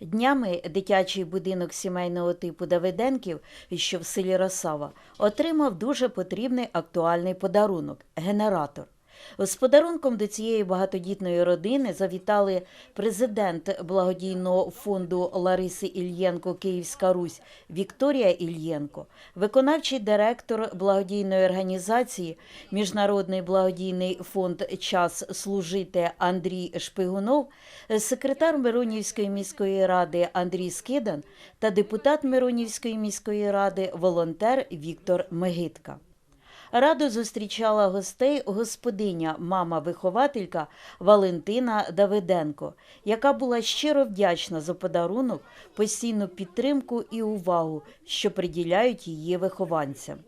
Днями дитячий будинок сімейного типу Давиденків, що в селі Росава, отримав дуже потрібний актуальний подарунок генератор. З подарунком до цієї багатодітної родини завітали президент благодійного фонду Лариси Ільєнко Київська Русь Вікторія Ільєнко, виконавчий директор благодійної організації Міжнародний благодійний фонд Час служити Андрій Шпигунов, секретар Миронівської міської ради Андрій Скидан та депутат Миронівської міської ради волонтер Віктор Мегитка. Радо зустрічала гостей господиня, мама-вихователька Валентина Давиденко, яка була щиро вдячна за подарунок, постійну підтримку і увагу, що приділяють її вихованцям.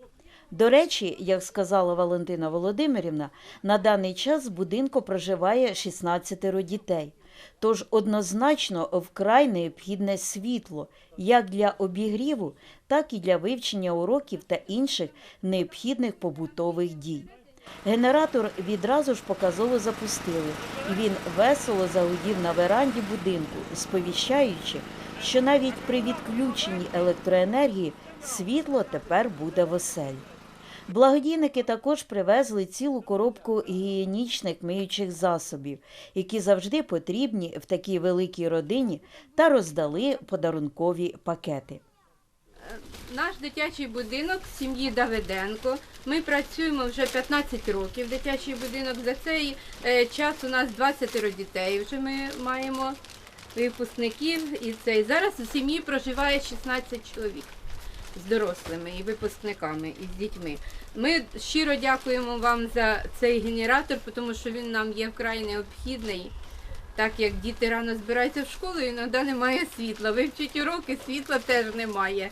До речі, як сказала Валентина Володимирівна, на даний час в будинку проживає 16 дітей. Тож однозначно вкрай необхідне світло як для обігріву, так і для вивчення уроків та інших необхідних побутових дій. Генератор відразу ж показово запустили, і він весело загудів на веранді будинку, сповіщаючи, що навіть при відключенні електроенергії світло тепер буде в оселі. Благодійники також привезли цілу коробку гігієнічних миючих засобів, які завжди потрібні в такій великій родині, та роздали подарункові пакети. Наш дитячий будинок сім'ї Давиденко. Ми працюємо вже 15 років. Дитячий будинок за цей е, час у нас 20 дітей. Вже ми маємо випускників і цей зараз у сім'ї проживає 16 чоловік з дорослими і випускниками, і з дітьми. Ми щиро дякуємо вам за цей генератор, тому що він нам є вкрай необхідний. Так як діти рано збираються в школу, іноді немає світла. Вивчить уроки, світла теж немає.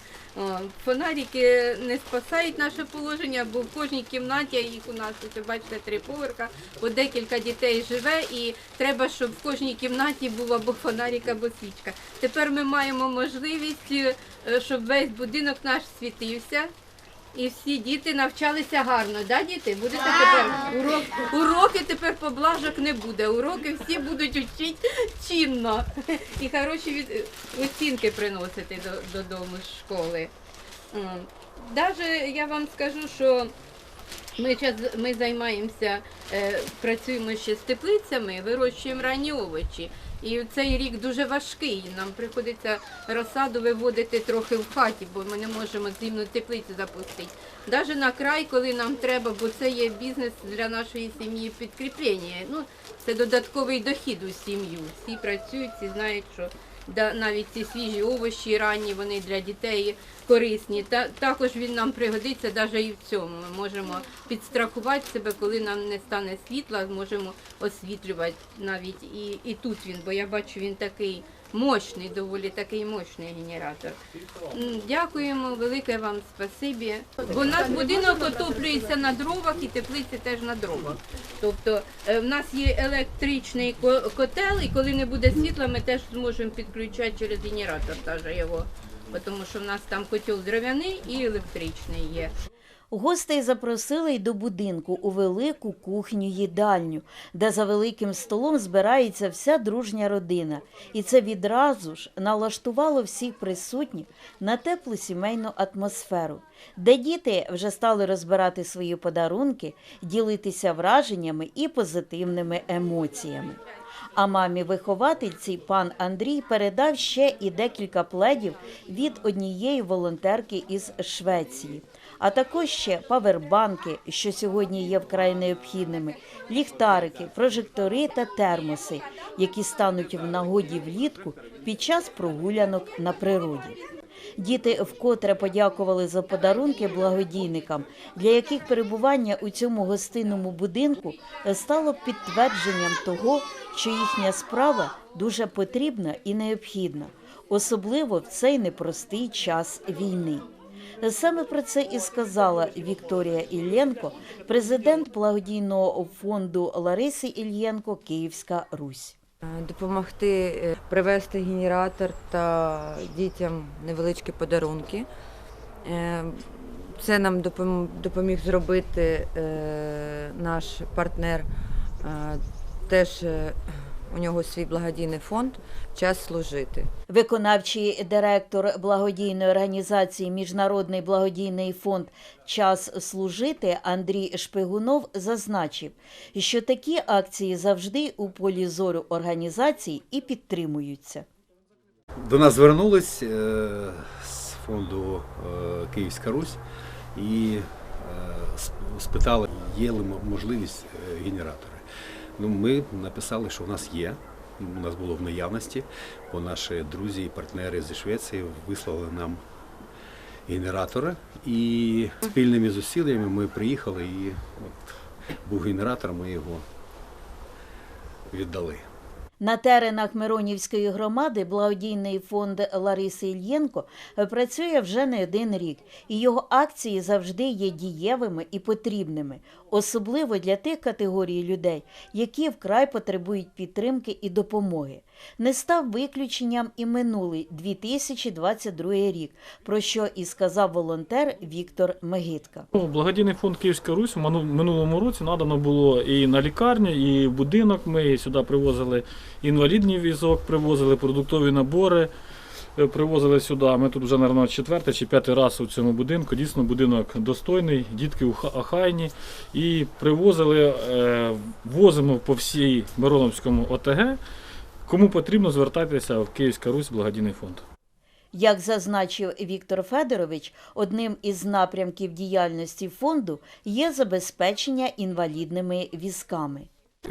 Фонарики не спасають наше положення, бо в кожній кімнаті їх у нас, ви бачите, три поверха, по декілька дітей живе, і треба, щоб в кожній кімнаті було або фонарик, або свічка. Тепер ми маємо можливість, е, щоб весь будинок наш світився. І всі діти навчалися гарно, да, діти? Будете тепер урок, уроки тепер поблажок не буде. Уроки всі будуть вчити чинно і хороші від, оцінки приносити до, додому з школи. Даже я вам скажу, що ми, час, ми займаємося, е, працюємо ще з теплицями, вирощуємо ранні овочі. І цей рік дуже важкий. Нам приходиться розсаду виводити трохи в хаті, бо ми не можемо зимну теплицю запустити. Навіть на край, коли нам треба, бо це є бізнес для нашої сім'ї підкріплення. Ну, це додатковий дохід у сім'ю. Всі працюють, всі знають, що навіть ці свіжі овочі ранні, вони для дітей корисні. Та також він нам пригодиться навіть і в цьому. Ми можемо підстрахувати себе, коли нам не стане світла, можемо освітлювати навіть і, і тут він, бо я бачу, він такий мощний, доволі такий мощний генератор. Дякуємо, велике вам спасибі. Бо у нас будинок отоплюється на дровах і теплиці теж на дровах. Тобто е, в нас є електричний котел, і коли не буде світла, ми теж зможемо підключати через генератор даже його. Тому що в нас там котел дров'яний і електричний є. Гостей запросили й до будинку у велику кухню їдальню, де за великим столом збирається вся дружня родина. І це відразу ж налаштувало всіх присутніх на теплу сімейну атмосферу, де діти вже стали розбирати свої подарунки, ділитися враженнями і позитивними емоціями. А мамі виховательці пан Андрій передав ще і декілька пледів від однієї волонтерки із Швеції, а також ще павербанки, що сьогодні є вкрай необхідними, ліхтарики, прожектори та термоси, які стануть в нагоді влітку під час прогулянок на природі. Діти вкотре подякували за подарунки благодійникам, для яких перебування у цьому гостинному будинку стало підтвердженням того, що їхня справа дуже потрібна і необхідна, особливо в цей непростий час війни. Саме про це і сказала Вікторія Іллєнко, президент благодійного фонду Лариси Іллєнко Київська Русь. Е, Допомогти е, привезти генератор та дітям невеличкі подарунки. Е, Це нам допоміг зробити наш партнер, теж у нього свій благодійний фонд Час служити. Виконавчий директор благодійної організації Міжнародний благодійний фонд Час служити Андрій Шпигунов зазначив, що такі акції завжди у полі зору організацій і підтримуються. До нас звернулись е, з фонду е, Київська Русь і е, спитали, є ли можливість генератори. Ну, ми написали, що в нас є. У нас було в наявності, бо наші друзі і партнери зі Швеції вислали нам генератори. І спільними зусиллями ми приїхали і от був генератор, ми його віддали. На теренах Миронівської громади благодійний фонд Лариси Ільєнко працює вже не один рік, і його акції завжди є дієвими і потрібними, особливо для тих категорій людей, які вкрай потребують підтримки і допомоги. Не став виключенням і минулий 2022 рік, про що і сказав волонтер Віктор Мегитка. Ну, Благодійний фонд Київська Русь минулому році надано було і на лікарню, і будинок. Ми сюди привозили інвалідний візок, привозили продуктові набори, е, привозили сюди. Ми тут вже, мабуть, четвертий чи п'ятий раз у цьому будинку. Дійсно, будинок достойний, дітки уха- охайні. І привозили, е, возимо по всій Мироновському ОТГ. Кому потрібно, звертайтеся в Київська Русь благодійний фонд. Як зазначив Віктор Федорович, одним із напрямків діяльності фонду є забезпечення інвалідними візками.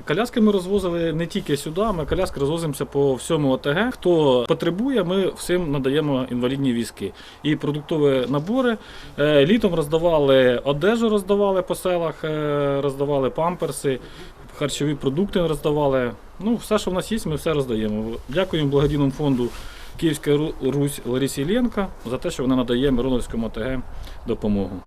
Коляски ми розвозили не тільки сюди, ми коляски розвозимося по всьому ОТГ. Хто потребує, ми всім надаємо інвалідні візки. І продуктові набори. Е, Літом роздавали одежу, роздавали по селах, е, роздавали памперси, харчові продукти роздавали. Ну, все, що в нас є, ми все роздаємо. Дякуємо благодійному фонду Київська Русь Ларисі Іллєнка за те, що вона надає Мироновському ОТГ допомогу.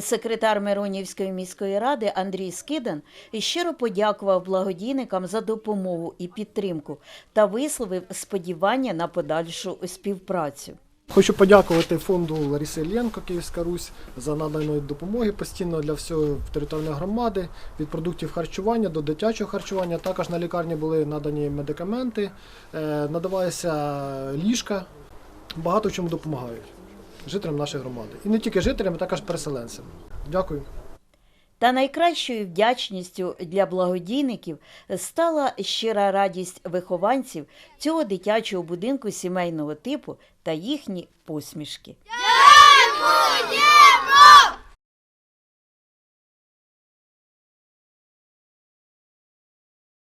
Секретар Миронівської міської ради Андрій Скидан щиро подякував благодійникам за допомогу і підтримку та висловив сподівання на подальшу співпрацю. Хочу подякувати фонду Лариси Ільєнко Київська Русь за наданої допомоги постійно для всього територіальної громади від продуктів харчування до дитячого харчування. Також на лікарні були надані медикаменти, е, надавалися ліжка. Багато чому допомагають жителям нашої громади. І не тільки жителям, а також переселенцям. Дякую. Та найкращою вдячністю для благодійників стала щира радість вихованців цього дитячого будинку сімейного типу та їхні посмішки.